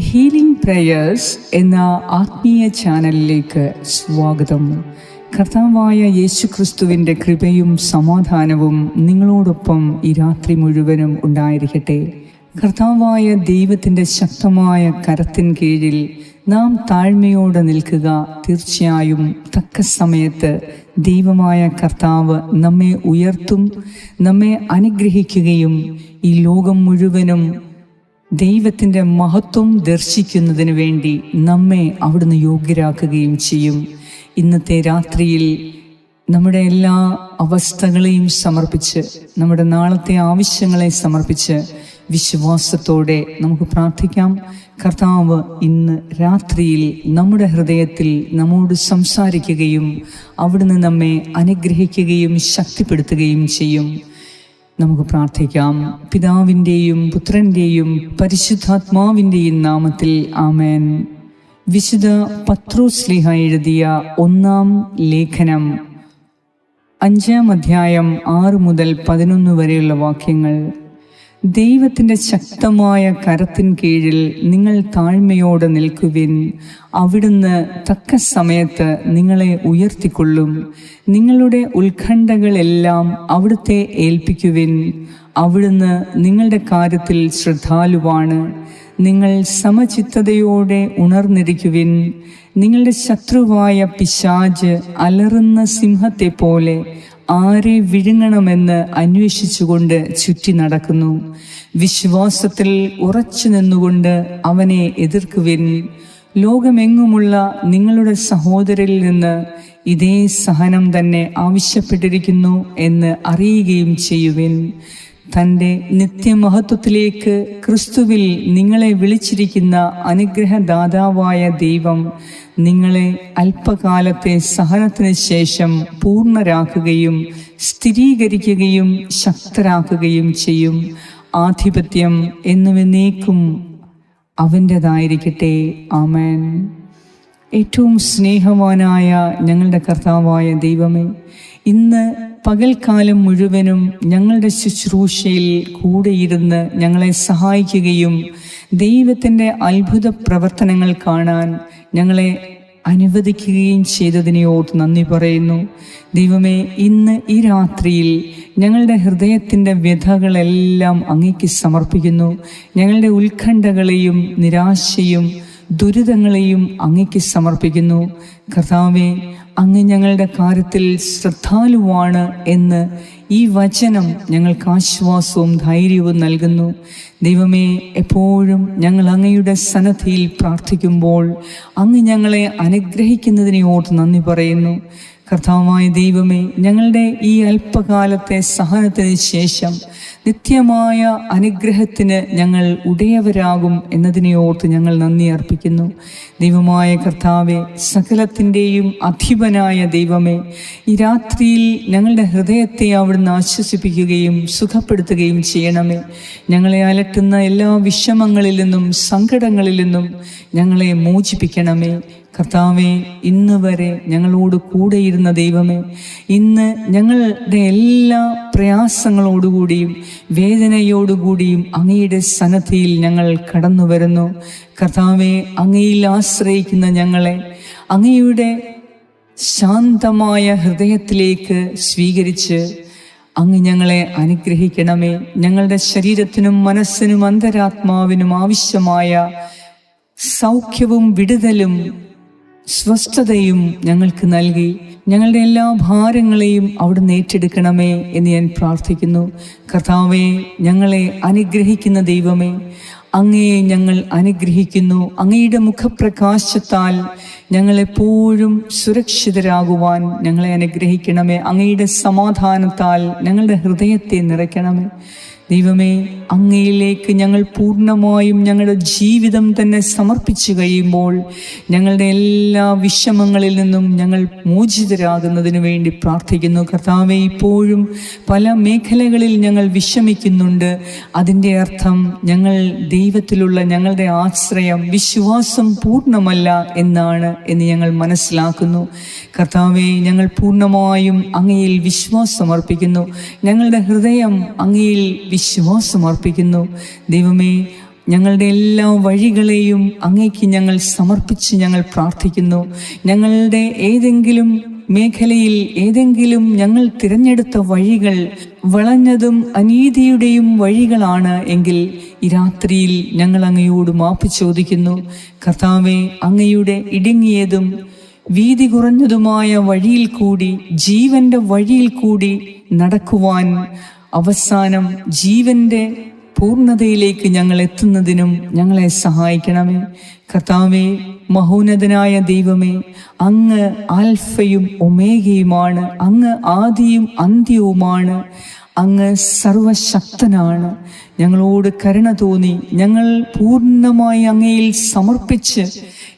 Healing prayers എന്ന ആത്മീയ ചാനലിലേക്ക് സ്വാഗതം. കർത്താവായ യേശുക്രിസ്തുവിന്റെ കൃപയും സമാധാനവും നിങ്ങളോടൊപ്പം ഈ രാത്രി മുഴുവനും ഉണ്ടായിരിക്കട്ടെ. കർത്താവായ ദൈവത്തിന്റെ ശക്തമായ കരത്തിൻ കീഴിൽ നാം താഴ്മയോടെ നിൽക്കുക. തീർച്ചയായും തക്ക സമയത്ത് ദൈവമായ കർത്താവ് നമ്മെ ഉയർത്തും നമ്മെ അനുഗ്രഹിക്കുകയും ഈ ലോകം മുഴുവനും ദൈവത്തിന്റെ മഹത്വം ദർശിക്കുന്നതിന് വേണ്ടി നമ്മെ അവിടുന്ന് യോഗ്യരാക്കുകയും ചെയ്യും. ഇന്നത്തെ രാത്രിയിൽ നമ്മുടെ എല്ലാ അവസ്ഥകളെയും സമർപ്പിച്ച് നമ്മുടെ നാളത്തെ ആവശ്യങ്ങളെ സമർപ്പിച്ച് വിശ്വാസത്തോടെ നമുക്ക് പ്രാർത്ഥിക്കാം. കർത്താവ് ഇന്ന് രാത്രിയിൽ നമ്മുടെ ഹൃദയത്തിൽ നമ്മോട് സംസാരിക്കുകയും അവിടുന്ന് നമ്മെ അനുഗ്രഹിക്കുകയും ശക്തിപ്പെടുത്തുകയും ചെയ്യും. നമുക്ക് പ്രാർത്ഥിക്കാം. പിതാവിന്റെയും പുത്രന്റെയും പരിശുദ്ധാത്മാവിന്റെയും നാമത്തിൽ ആമേൻ. വിശുദ്ധ പത്രോസ്ലിഹ എഴുതിയ ഒന്നാം ലേഖനം. അഞ്ചാം അധ്യായം ആറ് മുതൽ പതിനൊന്ന് വരെയുള്ള വാക്യങ്ങൾ. ദൈവത്തിന്റെ ശക്തമായ കരത്തിൻ കീഴിൽ നിങ്ങൾ താഴ്മയോടെ നിൽക്കുവിൻ. അവിടുന്ന് തക്ക സമയത്ത് നിങ്ങളെ ഉയർത്തിക്കൊള്ളും. നിങ്ങളുടെ ഉത്കണ്ഠകളെല്ലാം അവിടുത്തെ ഏൽപ്പിക്കുവിൻ. അവിടുന്ന് നിങ്ങളുടെ കാര്യത്തിൽ ശ്രദ്ധാലുവാണ്. നിങ്ങൾ സമചിത്തതയോടെ ഉണർന്നിരിക്കുവിൻ. നിങ്ങളുടെ ശത്രുവായ പിശാജ് അലറുന്ന സിംഹത്തെ പോലെ ആരെ വിഴുങ്ങണമെന്ന് അന്വേഷിച്ചുകൊണ്ട് ചുറ്റി നടക്കുന്നു. വിശ്വാസത്തിൽ ഉറച്ചു നിന്നുകൊണ്ട് അവനെ എതിർക്കുവിൻ. ലോകമെങ്ങുമുള്ള നിങ്ങളുടെ സഹോദരിൽ നിന്ന് ഇതേ സഹനം തന്നെ ആവശ്യപ്പെട്ടിരിക്കുന്നു എന്ന് അറിയുകയും ചെയ്യുവിൻ. തന്റെ നിത്യമഹത്വത്തിലേക്ക് ക്രിസ്തുവിൽ നിങ്ങളെ വിളിച്ചിരിക്കുന്ന അനുഗ്രഹദാതാവായ ദൈവം നിങ്ങളെ അല്പകാലത്തെ സഹനത്തിന് ശേഷം പൂർണരാക്കുകയും സ്ഥിരീകരിക്കുകയും ശക്തരാക്കുകയും ചെയ്യും. ആധിപത്യം എന്നുവെന്നേക്കും അവന്റെതായിരിക്കട്ടെ. ആമേൻ. ഏറ്റവും സ്നേഹവാനായ ഞങ്ങളുടെ കർത്താവായ ദൈവമേ ഇന്ന് പകൽക്കാലം മുഴുവനും ഞങ്ങളുടെ ശുശ്രൂഷയിൽ കൂടെയിരുന്ന് ഞങ്ങളെ സഹായിക്കുകയും ദൈവത്തിന്റെ അത്ഭുത പ്രവർത്തനങ്ങൾ കാണാൻ ഞങ്ങളെ അനുവദിക്കുകയും ചെയ്തതിനെ ഓർത്ത് നന്ദി പറയുന്നു. ദൈവമേ ഇന്ന് ഈ രാത്രിയിൽ ഞങ്ങളുടെ ഹൃദയത്തിന്റെ വ്യഥകളെല്ലാം അങ്ങേക്ക് സമർപ്പിക്കുന്നു. ഞങ്ങളുടെ ഉത്കണ്ഠകളെയും നിരാശയും ദുരിതങ്ങളെയും അങ്ങയ്ക്ക് സമർപ്പിക്കുന്നു. കർത്താവെ അങ്ങ് ഞങ്ങളുടെ കാര്യത്തിൽ ശ്രദ്ധാലുവാണ് എന്ന് ഈ വചനം ഞങ്ങൾക്ക് ആശ്വാസവും ധൈര്യവും നൽകുന്നു. ദൈവമേ എപ്പോഴും ഞങ്ങൾ അങ്ങയുടെ സന്നദ്ധിയിൽ പ്രാർത്ഥിക്കുമ്പോൾ അങ്ങ് ഞങ്ങളെ അനുഗ്രഹിക്കുന്നതിനെ ഓർത്ത് നന്ദി പറയുന്നു. കർത്താവായ ദൈവമേ ഞങ്ങളുടെ ഈ അല്പകാലത്തെ സഹനത്തിന് ശേഷം നിത്യമായ അനുഗ്രഹത്തിന് ഞങ്ങൾ ഉടയവരാകും എന്നതിനെ ഓർത്ത് ഞങ്ങൾ നന്ദി അർപ്പിക്കുന്നു. ദൈവമായ കർത്താവെ സകലത്തിന്റെയും അധിപനായ ദൈവമേ ഈ രാത്രിയിൽ ഞങ്ങളുടെ ഹൃദയത്തെ അവിടുന്ന് ആശ്വസിപ്പിക്കുകയും സുഖപ്പെടുത്തുകയും ചെയ്യണമേ. ഞങ്ങളെ അലട്ടുന്ന എല്ലാ വിഷമങ്ങളിൽ നിന്നും സങ്കടങ്ങളിൽ നിന്നും ഞങ്ങളെ മോചിപ്പിക്കണമേ. കർത്താവെ ഇന്ന് വരെ ഞങ്ങളോട് കൂടെയിരുന്ന ദൈവമേ ഇന്ന് ഞങ്ങളുടെ എല്ലാ പ്രയാസങ്ങളോടുകൂടിയും വേദനയോടുകൂടിയും അങ്ങയുടെ സന്നദ്ധിയിൽ ഞങ്ങൾ കടന്നു വരുന്നു. കർത്താവെ അങ്ങയിൽ ആശ്രയിക്കുന്ന ഞങ്ങളെ അങ്ങയുടെ ശാന്തമായ ഹൃദയത്തിലേക്ക് സ്വീകരിച്ച് അങ്ങ് ഞങ്ങളെ അനുഗ്രഹിക്കണമേ. ഞങ്ങളുടെ ശരീരത്തിനും മനസ്സിനും അന്തരാത്മാവിനും ആവശ്യമായ സൗഖ്യവും വിടുതലും സ്വസ്ഥതയും ഞങ്ങൾക്ക് നൽകി. ഞങ്ങളുടെ എല്ലാ ഭാരങ്ങളെയും അവിടുന്ന് ഏറ്റെടുക്കണമേ എന്ന് ഞാൻ പ്രാർത്ഥിക്കുന്നു. കർത്താവെ ഞങ്ങളെ അനുഗ്രഹിക്കുന്ന ദൈവമേ അങ്ങയെ ഞങ്ങൾ അനുഗ്രഹിക്കുന്നു. അങ്ങയുടെ മുഖപ്രകാശത്താൽ ഞങ്ങളെപ്പോഴും സുരക്ഷിതരാകുവാൻ ഞങ്ങളെ അനുഗ്രഹിക്കണമേ. അങ്ങയുടെ സമാധാനത്താൽ ഞങ്ങളുടെ ഹൃദയത്തെ നിറയ്ക്കണമേ. ദൈവമേ അങ്ങയിലേക്ക് ഞങ്ങൾ പൂർണമായും ഞങ്ങളുടെ ജീവിതം തന്നെ സമർപ്പിച്ചു കഴിയുമ്പോൾ ഞങ്ങളുടെ എല്ലാ വിഷമങ്ങളിൽ നിന്നും ഞങ്ങൾ മോചിതരാകുന്നതിന് വേണ്ടി പ്രാർത്ഥിക്കുന്നു. കർത്താവെ ഇപ്പോഴും പല മേഖലകളിൽ ഞങ്ങൾ വിഷമിക്കുന്നുണ്ട്. അതിന്റെ അർത്ഥം ഞങ്ങൾ ദൈവത്തിലുള്ള ഞങ്ങളുടെ ആശ്രയം വിശ്വാസം പൂർണമല്ല എന്നാണ് എന്ന് ഞങ്ങൾ മനസ്സിലാക്കുന്നു. കർത്താവെ ഞങ്ങൾ പൂർണമായും അങ്ങയിൽ വിശ്വാസം അർപ്പിക്കുന്നു ഞങ്ങളുടെ ഹൃദയം അങ്ങയിൽ വിശ്വാസം അർപ്പിക്കുന്നു ദൈവമേ ഞങ്ങളുടെ എല്ലാ വഴികളെയും അങ്ങേക്ക് ഞങ്ങൾ സമർപ്പിച്ച് ഞങ്ങൾ പ്രാർത്ഥിക്കുന്നു. ഞങ്ങളുടെ ഏതെങ്കിലും മേഖലയിൽ ഏതെങ്കിലും ഞങ്ങൾ തിരഞ്ഞെടുത്ത വഴികൾ വളഞ്ഞതും അനീതിയുടെയും വഴികളാണ് എങ്കിൽ ഈ രാത്രിയിൽ ഞങ്ങൾ അങ്ങയോട് മാപ്പ് ചോദിക്കുന്നു. കർത്താവെ അങ്ങയുടെ ഇടുങ്ങിയതും വീതി കുറഞ്ഞതുമായ വഴിയിൽ കൂടി ജീവന്റെ വഴിയിൽ കൂടി നടക്കുവാൻ അവസാനം ജീവന്റെ പൂർണതയിലേക്ക് ഞങ്ങൾ എത്തുന്നതിനും ഞങ്ങളെ സഹായിക്കണമേ. കർത്താവേ മഹോന്നതനായ ദൈവമേ അങ്ങ് ആൽഫയും ഒമേഗയുമാണ് അങ്ങ് ആദിയും അന്ത്യവുമാണ് അങ്ങ് സർവശക്തനാണ്. ഞങ്ങളോട് കരുണ തോന്നി ഞങ്ങൾ പൂർണമായി അങ്ങയിൽ സമർപ്പിച്ച്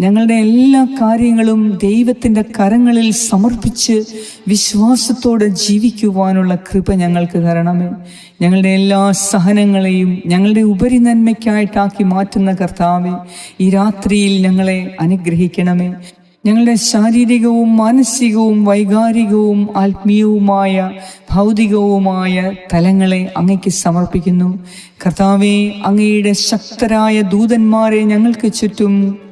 ഞങ്ങളുടെ എല്ലാ കാര്യങ്ങളും ദൈവത്തിന്റെ കരങ്ങളിൽ സമർപ്പിച്ച് വിശ്വാസത്തോടെ ജീവിക്കുവാനുള്ള കൃപ ഞങ്ങൾക്ക് തരണമേ. ഞങ്ങളുടെ എല്ലാ സഹനങ്ങളെയും ഞങ്ങളുടെ ഉപരി നന്മയ്ക്കായിട്ടാക്കി മാറ്റുന്ന കർത്താവെ ഈ രാത്രിയിൽ ഞങ്ങളെ അനുഗ്രഹിക്കണമേ. ഞങ്ങളുടെ ശാരീരികവും മാനസികവും വൈകാരികവും ആത്മീയവുമായ ഭൗതികവുമായ തലങ്ങളെ അങ്ങയ്ക്ക് സമർപ്പിക്കുന്നു. കർത്താവെ അങ്ങയുടെ ശക്തരായ ദൂതന്മാരെ ഞങ്ങൾക്ക് ചുറ്റും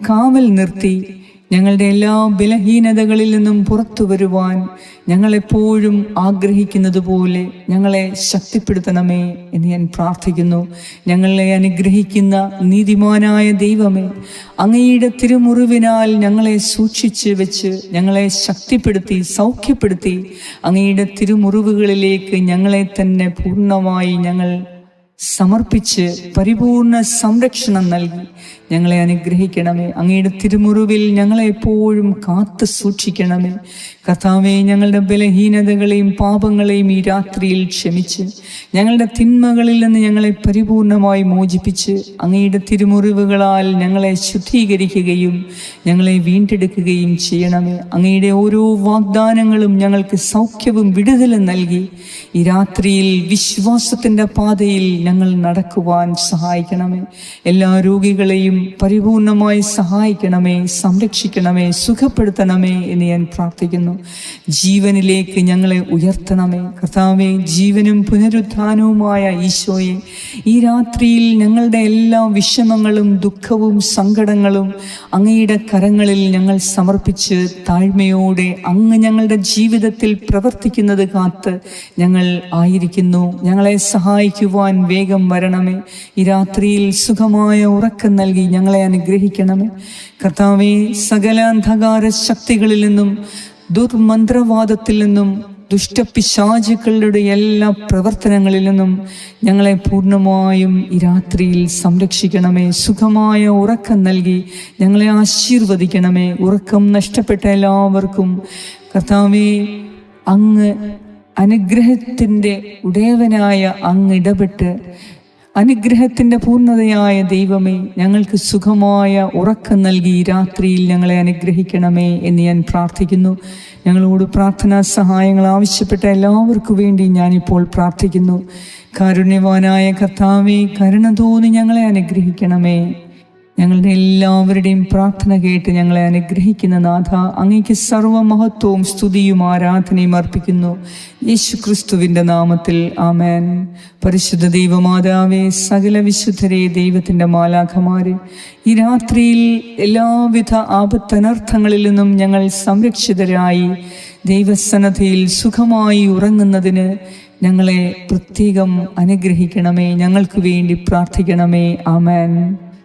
കാവൽ നിർത്തി. ഞങ്ങളുടെ എല്ലാ ബലഹീനതകളിൽ നിന്നും പുറത്തു വരുവാൻ ഞങ്ങളെപ്പോഴും ആഗ്രഹിക്കുന്നത് പോലെ ഞങ്ങളെ ശക്തിപ്പെടുത്തണമേ എന്ന് ഞാൻ പ്രാർത്ഥിക്കുന്നു. ഞങ്ങളെ അനുഗ്രഹിക്കുന്ന നീതിമാനായ ദൈവമേ അങ്ങയുടെ തിരുമുറിവിനാൽ ഞങ്ങളെ സൂക്ഷിച്ച് വെച്ച് ഞങ്ങളെ ശക്തിപ്പെടുത്തി സൗഖ്യപ്പെടുത്തി അങ്ങയുടെ തിരുമുറിവുകളിലേക്ക് ഞങ്ങളെ തന്നെ പൂർണമായി ഞങ്ങൾ സമർപ്പിച്ച് പരിപൂർണ സംരക്ഷണം നൽകി. ഞങ്ങളെ അനുഗ്രഹിക്കണമേ. അങ്ങയുടെ തിരുമുറിവിൽ ഞങ്ങളെ എപ്പോഴും കാത്തു സൂക്ഷിക്കണമേ. കർത്താവെ ഞങ്ങളുടെ ബലഹീനതകളെയും പാപങ്ങളെയും ഈ രാത്രിയിൽ ക്ഷമിച്ച് ഞങ്ങളുടെ തിന്മകളിൽ നിന്ന് ഞങ്ങളെ പരിപൂർണമായി മോചിപ്പിച്ച് അങ്ങയുടെ തിരുമുറിവുകളാൽ ഞങ്ങളെ ശുദ്ധീകരിക്കുകയും ഞങ്ങളെ വീണ്ടെടുക്കുകയും ചെയ്യണമേ. അങ്ങയുടെ ഓരോ വാഗ്ദാനങ്ങളും ഞങ്ങൾക്ക് സൗഖ്യവും വിടുതലും നൽകി ഈ രാത്രിയിൽ വിശ്വാസത്തിന്റെ പാതയിൽ ഞങ്ങൾ നടക്കുവാൻ സഹായിക്കണമേ. എല്ലാ രോഗികളെയും പരിപൂർണമായി സഹായിക്കണമേ സംരക്ഷിക്കണമേ സുഖപ്പെടുത്തണമേ എന്ന് ഞാൻ പ്രാർത്ഥിക്കുന്നു. ജീവനിലേക്ക് ഞങ്ങളെ ഉയർത്തണമേ. കർത്താവെ ജീവനും പുനരുത്ഥാനവുമായ ഈശോയെ ഈ രാത്രിയിൽ ഞങ്ങളുടെ എല്ലാ വിഷമങ്ങളും ദുഃഖവും സങ്കടങ്ങളും അങ്ങയുടെ കരങ്ങളിൽ ഞങ്ങൾ സമർപ്പിച്ച് താഴ്മയോടെ അങ്ങ് ഞങ്ങളുടെ ജീവിതത്തിൽ പ്രവർത്തിക്കുന്നത് കാത്ത് ഞങ്ങൾ ആയിരിക്കുന്നു. ഞങ്ങളെ സഹായിക്കുവാൻ വേഗം വരണമേ. ഈ രാത്രിയിൽ സുഖമായ ഉറക്കം നൽകി ഞങ്ങളെ അനുഗ്രഹിക്കണമേ. കർത്താവെ സകല അന്ധകാര ശക്തികളിൽ നിന്നും ദുർമന്ത്രവാദത്തിൽ നിന്നും ദുഷ്ടപിശാചുക്കളുടെ എല്ലാ പ്രവർത്തനങ്ങളിൽ നിന്നും ഞങ്ങളെ പൂർണമായും ഈ രാത്രിയിൽ സംരക്ഷിക്കണമേ. സുഖമായ ഉറക്കം നൽകി ഞങ്ങളെ ആശീർവദിക്കണമേ. ഉറക്കം നഷ്ടപ്പെട്ട എല്ലാവർക്കും. കർത്താവെ അങ്ങ് അനുഗ്രഹത്തിന്റെ ഉടയവനായ അങ്ങ് ഇടപെട്ട് അനുഗ്രഹത്തിന്റെ പൂർണതയായ ദൈവമേ ഞങ്ങൾക്ക് സുഖമായ ഉറക്കം നൽകി രാത്രിയിൽ ഞങ്ങളെ അനുഗ്രഹിക്കണമേ എന്ന് ഞാൻ പ്രാർത്ഥിക്കുന്നു. ഞങ്ങളോട് പ്രാർത്ഥനാ സഹായങ്ങൾ ആവശ്യപ്പെട്ട എല്ലാവർക്കും വേണ്ടി ഞാനിപ്പോൾ പ്രാർത്ഥിക്കുന്നു. കാരുണ്യവാനായ കർത്താവേ കരുണ തോന്നി ഞങ്ങളെ അനുഗ്രഹിക്കണമേ. ഞങ്ങളുടെ എല്ലാവരുടെയും പ്രാർത്ഥന കേട്ട് ഞങ്ങളെ അനുഗ്രഹിക്കുന്ന നാഥ അങ്ങേക്ക് സർവമഹത്വവും സ്തുതിയും ആരാധനയും അർപ്പിക്കുന്നു. യേശു ക്രിസ്തുവിന്റെ നാമത്തിൽ ആമേൻ. പരിശുദ്ധ ദൈവമാതാവേ സകല വിശുദ്ധരെ ദൈവത്തിന്റെ മാലാഖമാരെ ഈ രാത്രിയിൽ എല്ലാവിധ ആപത്തനർത്ഥങ്ങളിൽ നിന്നും ഞങ്ങൾ സംരക്ഷിതരായി ദൈവസന്നദ്ധയിൽ സുഖമായി ഉറങ്ങുന്നതിന് ഞങ്ങളെ പ്രത്യേകം അനുഗ്രഹിക്കണമേ. ഞങ്ങൾക്ക് വേണ്ടി പ്രാർത്ഥിക്കണമേ. ആമേൻ.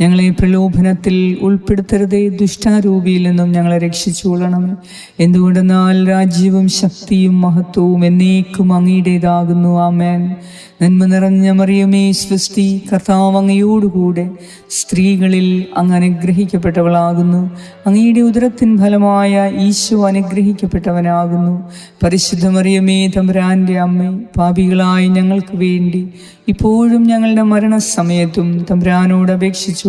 ഞങ്ങളെ പ്രലോഭനത്തിൽ ഉൾപ്പെടുത്തരുതേ ദുഷ്ടാരൂപിയിൽ നിന്നും ഞങ്ങളെ രക്ഷിച്ചുകൊള്ളണമേ. എന്തുകൊണ്ടെന്നാൽ രാജ്യവും ശക്തിയും മഹത്വവും എന്നേക്കും അങ്ങയുടേതാകുന്നു. ആമേൻ. നന്മ നിറഞ്ഞ മറിയമേ സ്വസ്തി കർത്താവ് അങ്ങയോടുകൂടെ സ്ത്രീകളിൽ അങ്ങ് അനുഗ്രഹിക്കപ്പെട്ടവളാകുന്നു. അങ്ങയുടെ ഉദരത്തിൻ ഫലമായ ഈശോ അനുഗ്രഹിക്കപ്പെട്ടവനാകുന്നു. പരിശുദ്ധ മറിയമേ തമ്പുരാന്റെ അമ്മ പാപികളായി ഞങ്ങൾക്ക് വേണ്ടി ഇപ്പോഴും ഞങ്ങളുടെ മരണസമയത്തും തമ്പുരാനോട് അപേക്ഷിച്ചു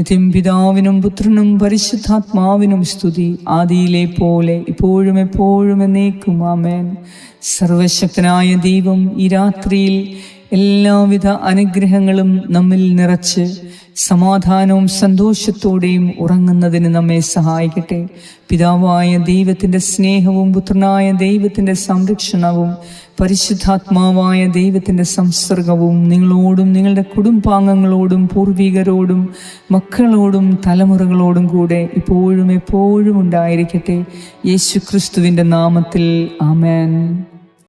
നിത്യം പിതാവിനും പുത്രനും പരിശുദ്ധാത്മാവിനും സ്തുതി. ആദിയിലെ പോലെ ഇപ്പോഴും എപ്പോഴും എന്നേക്കും. ആമേൻ. സർവശക്തനായ ദൈവം ഈ രാത്രിയിൽ എല്ലാവിധ അനുഗ്രഹങ്ങളും നമ്മിൽ നിറച്ച് സമാധാനവും സന്തോഷത്തോടെയും ഉറങ്ങുന്നതിന് നമ്മെ സഹായിക്കട്ടെ. പിതാവായ ദൈവത്തിന്റെ സ്നേഹവും പുത്രനായ ദൈവത്തിന്റെ സംരക്ഷണവും പരിശുദ്ധാത്മാവായ ദൈവത്തിന്റെ സംസർഗവും നിങ്ങളോടും നിങ്ങളുടെ കുടുംബാംഗങ്ങളോടും പൂർവികരോടും മക്കളോടും തലമുറകളോടും കൂടെ ഇപ്പോഴും എപ്പോഴും ഉണ്ടായിരിക്കട്ടെ. യേശു ക്രിസ്തുവിന്റെ നാമത്തിൽ ആമേൻ.